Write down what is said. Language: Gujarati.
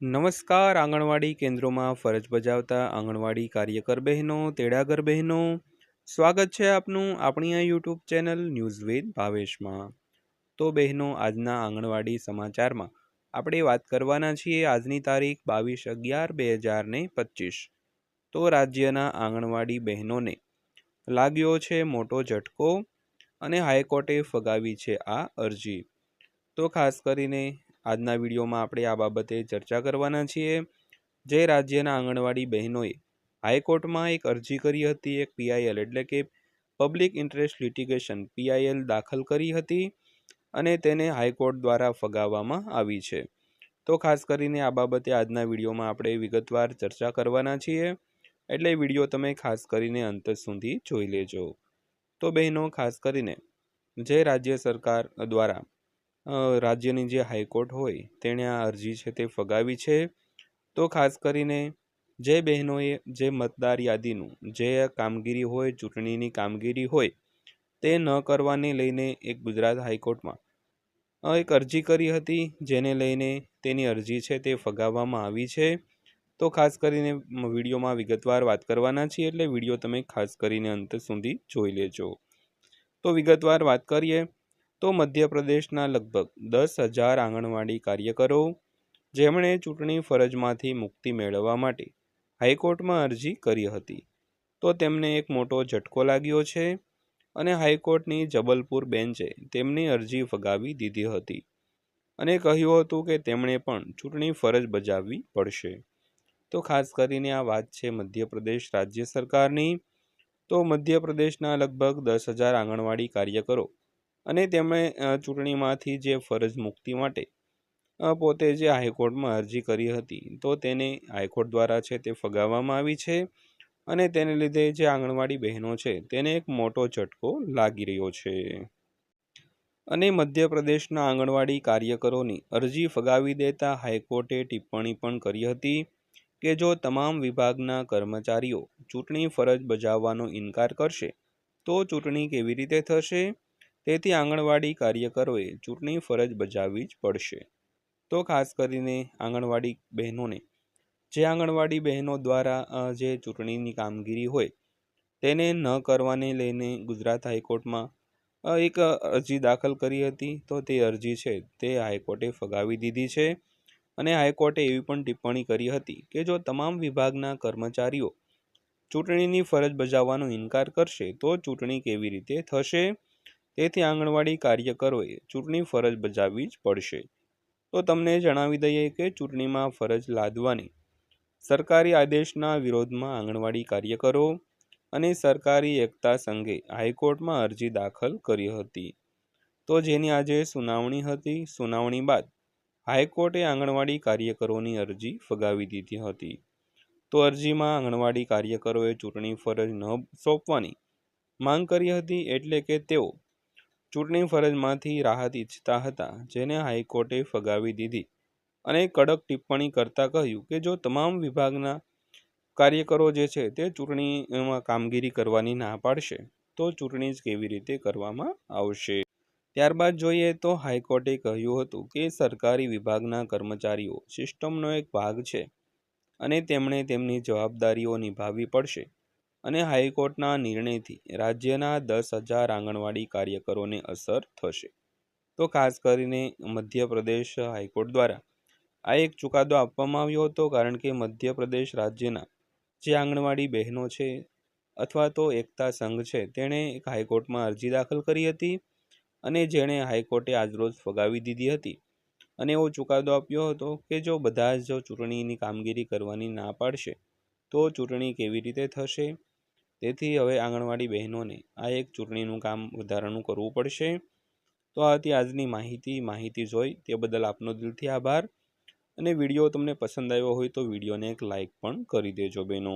નમસ્કાર, આંગણવાડી કેન્દ્રોમાં ફરજ બજાવતા આંગણવાડી કાર્યકર બહેનો, તેડાગર બહેનો. સ્વાગત છે આપનું આપણી આ યુટ્યુબ ચેનલ ન્યૂઝ વિથ ભાવેશમાં. તો બહેનો, આજના આંગણવાડી સમાચારમાં આપણે વાત કરવાના છીએ આજની તારીખ બાવીસ અગિયાર બે હજાર ને પચીસ. તો રાજ્યના આંગણવાડી બહેનોને લાગ્યો છે મોટો ઝટકો અને હાઈકોર્ટે ફગાવી છે આ અરજી. તો ખાસ કરીને આજના વિડીયોમાં આપણે આ બાબતે ચર્ચા કરવાના છીએ. જે રાજ્યના આંગણવાડી બહેનોએ હાઈકોર્ટમાં એક અરજી કરી હતી, એક પીઆઈએલ એટલે કે પબ્લિક ઇન્ટરેસ્ટ લિટિગેશન પીઆઈએલ દાખલ કરી હતી અને તેને હાઈકોર્ટ દ્વારા ફગાવવામાં આવી છે. તો ખાસ કરીને આ બાબતે આજના વિડીયોમાં આપણે વિગતવાર ચર્ચા કરવાના છીએ. એટલે વીડિયો તમે ખાસ કરીને અંત સુધી જોઈ લેજો. તો બહેનો, ખાસ કરીને જે રાજ્ય સરકાર દ્વારા રાજ્યની જે હાઈકોર્ટ હોય તેણે આ અરજી છે તે ફગાવી છે. તો ખાસ કરીને જે બહેનોએ જે મતદાર યાદીનું જે કામગીરી હોય, ચૂંટણીની કામગીરી હોય, તે ન કરવાને લઈને એક ગુજરાત હાઈકોર્ટમાં એક અરજી કરી હતી. જેને લઈને તેની અરજી છે તે ફગાવવામાં આવી છે. તો ખાસ કરીને વિડીયોમાં વિગતવાર વાત કરવાના છીએ એટલે વીડિયો તમે ખાસ કરીને અંત સુધી જોઈ લેજો. તો વિગતવાર વાત કરીએ. તો મધ્યપ્રદેશના લગભગ દસ હજાર આંગણવાડી કાર્યકરો, જેમણે ચૂંટણી ફરજમાંથી મુક્તિ મેળવવા માટે હાઈકોર્ટમાં અરજી કરી હતી. તો તેમને એક મોટો ઝટકો લાગ્યો છે અને હાઈકોર્ટની જબલપુર બેન્ચે તેમની અરજી ફગાવી દીધી હતી અને કહ્યું હતું કે તેમણે પણ ચૂંટણી ફરજ બજાવવી પડશે. તો ખાસ કરીને આ વાત છે મધ્યપ્રદેશ રાજ્ય સરકારની. તો મધ્યપ્રદેશના લગભગ દસ હજાર આંગણવાડી કાર્યકરો અને તેમણે ચૂંટણીમાંથી જે ફરજ મુક્તિ માટે પોતે જે હાઈકોર્ટમાં અરજી કરી હતી, તો તેને હાઈકોર્ટ દ્વારા છે તે ફગાવવામાં આવી છે અને તેને લીધે જે આંગણવાડી બહેનો છે તેને એક મોટો ઝટકો લાગી રહ્યો છે. અને મધ્યપ્રદેશના આંગણવાડી કાર્યકરોની અરજી ફગાવી દેતા હાઈકોર્ટે ટિપ્પણી પણ કરી હતી કે જો તમામ વિભાગના કર્મચારીઓ ચૂંટણી ફરજ બજાવવાનો ઇનકાર કરશે, તો ચૂંટણી કેવી રીતે થશે? તેથી આંગણવાડી કાર્યકરોએ ચૂંટણી ફરજ બજાવવી જ પડશે. તો ખાસ કરીને આંગણવાડી બહેનોને. જે આંગણવાડી બહેનો દ્વારા જે ચૂંટણીની કામગીરી હોય, તેને ન કરવાને લઈને ગુજરાત હાઈકોર્ટમાં એક અરજી દાખલ કરી હતી. તો તે અરજી છે તે હાઈકોર્ટે ફગાવી દીધી છે અને હાઈકોર્ટે એવી પણ ટિપ્પણી કરી હતી કે જો તમામ વિભાગના કર્મચારીઓ ચૂંટણીની ફરજ બજાવવાનો ઇનકાર કરશે, તો ચૂંટણી કેવી રીતે થશે? તેથી આંગણવાડી કાર્યકરોએ ચૂંટણી ફરજ બજાવવી જ પડશે. તો તમને જણાવી દઈએ કે ચૂંટણીમાં ફરજ લાદવાની સરકારી આદેશના વિરોધમાં આંગણવાડી કાર્યકરો અને સરકારી એકતા સંઘે હાઈકોર્ટમાં અરજી દાખલ કરી હતી. તો જેની આજે સુનાવણી હતી, સુનાવણી બાદ હાઈકોર્ટે આંગણવાડી કાર્યકરોની અરજી ફગાવી દીધી હતી. તો અરજીમાં આંગણવાડી કાર્યકરોએ ચૂંટણી ફરજ ન સોંપવાની માંગ કરી હતી એટલે કે તેઓ ચૂંટણી ફરજમાંથી રાહત ઈચ્છતા હતા, જેને હાઈકોર્ટે ફગાવી દીધી. અને કડક ટિપ્પણી કરતાં કહ્યું કે, જો તમામ વિભાગના કાર્યકરો જે છે તે ચૂંટણીમાં કામગીરી કરવાની ના પાડશે, તો ચૂંટણી જ કેવી રીતે કરવામાં આવશે? ત્યારબાદ જોઈએ તો હાઈકોર્ટે કહ્યું હતું કે, સરકારી વિભાગના કર્મચારીઓ સિસ્ટમનો એક ભાગ છે અને તેમણે તેમની જવાબદારીઓ નિભાવવી પડશે. અને હાઈકોર્ટના નિર્ણયથી રાજ્યના દસ હજાર આંગણવાડી કાર્યકરોને અસર થશે. તો ખાસ કરીને મધ્યપ્રદેશ હાઈકોર્ટ દ્વારા. આ એક ચુકાદો આપવામાં આવ્યો હતો કારણ કે મધ્યપ્રદેશ રાજ્યના જે આંગણવાડી બહેનો છે અથવા તો એકતા સંઘ છે, તેણે એક હાઈકોર્ટમાં અરજી દાખલ કરી હતી અને જેણે હાઈકોર્ટે આજરોજ ફગાવી દીધી હતી. અને એવો ચુકાદો આપ્યો હતો કે જો બધા જ ચૂંટણીની કામગીરી કરવાની ના પાડશે, તો ચૂંટણી કેવી રીતે થશે? તેથી હવે આંગણવાડી બહેનોને આ એક ચૂંટણીનું કામ વધારાનું કરવું પડશે. તો આ હતી આજની માહિતી. માહિતી જોઈ તે બદલ આપનો દિલથી આભાર. અને વીડિયો તમને પસંદ આવ્યો હોય તો વિડીયોને એક લાઇક પણ કરી દેજો બહેનો.